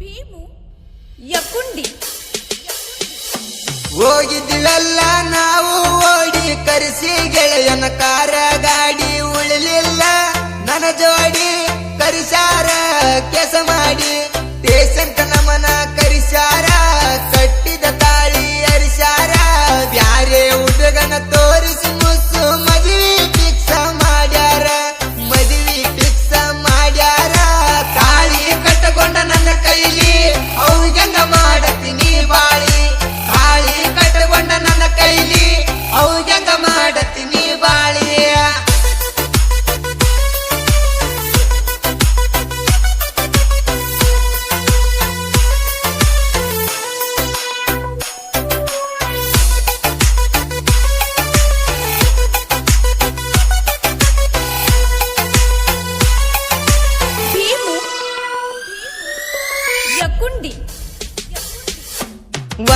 ಭೀಮು. ಯಕುಂಡಿ. ಹೋಗಿದ್ಲಲ್ಲ ನಾವು ಓಡಿ ಕರೆಸಿ ಗೆಳೆಯನ ಕಾರ ಗಾಡಿ ಉಳಿಲಿಲ್ಲ. ನನ್ನ ಜೋಡಿ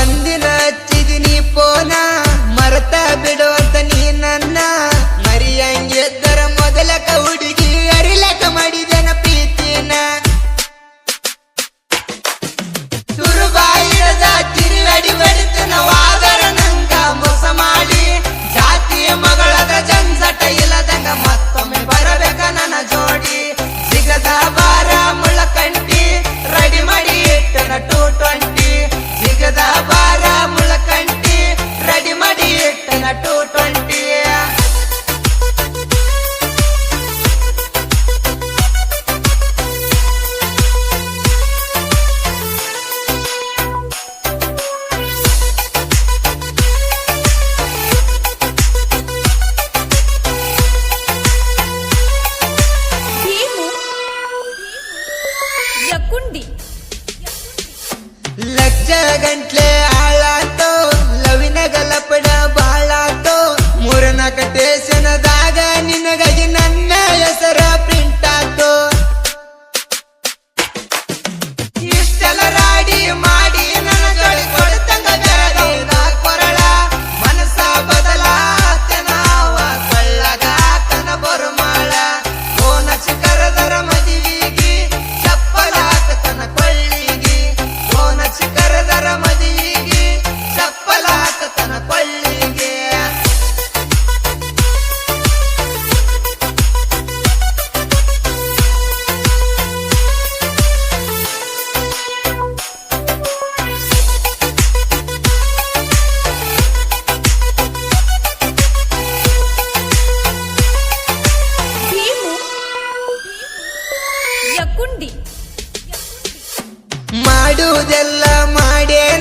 ಒಂದಿನ ಹಚ್ಚಿದಿನಿ ಪೋನ ಮರತ ಬಿಡೋ ಕುಂಡಿ. ಮಾಡುವುದೆಲ್ಲ ಮಾಡೇ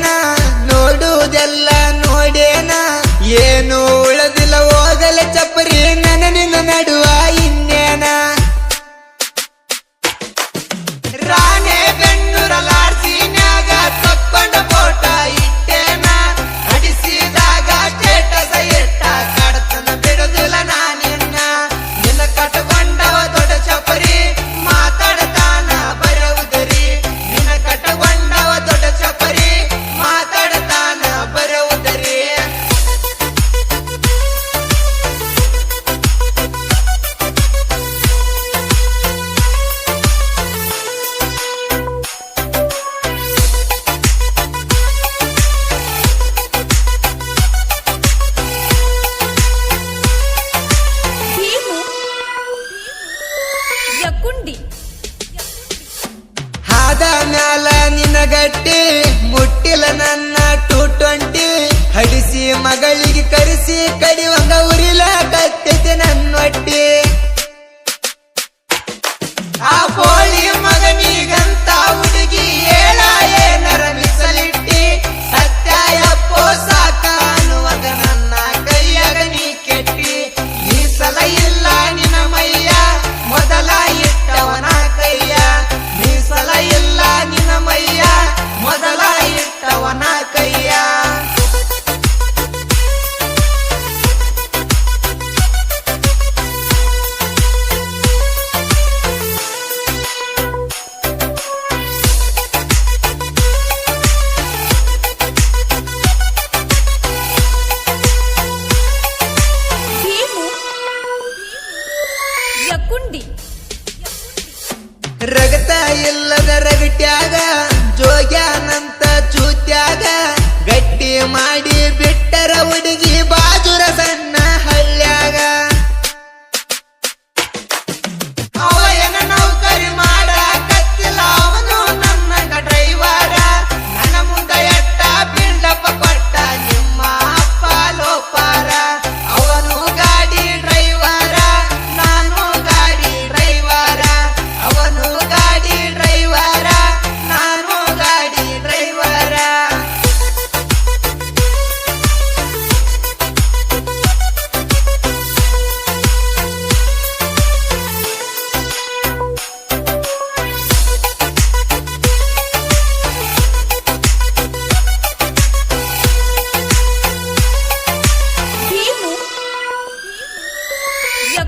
ರಗತ ಇಲ್ಲದ ರಗಟ್ಯಾಗ ಜೋಗ್ಯಾನಂತ ಚೂತ್ಯಾಗ ಗಟ್ಟಿ ಮಾಡಿ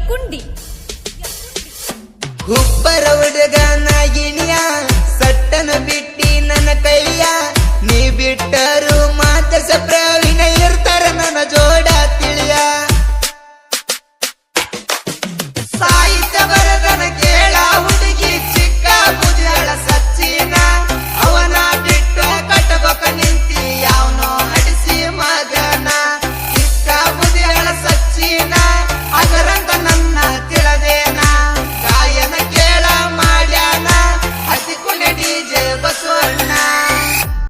ಕುಂಡಿ. ಹುಬ್ಬರ ಹುಡುಗ ನಾಗಿಣಿಯ ಸಟ್ಟನ ಬಿಟ್ಟಿ ನನ್ನ ಕೈಯ. ನೀ ಬಿಟ್ಟರು ಮಾತ ಪ್ರವೀಣ ಇರ್ತಾರ ನನ್ನ ಜೋಡ.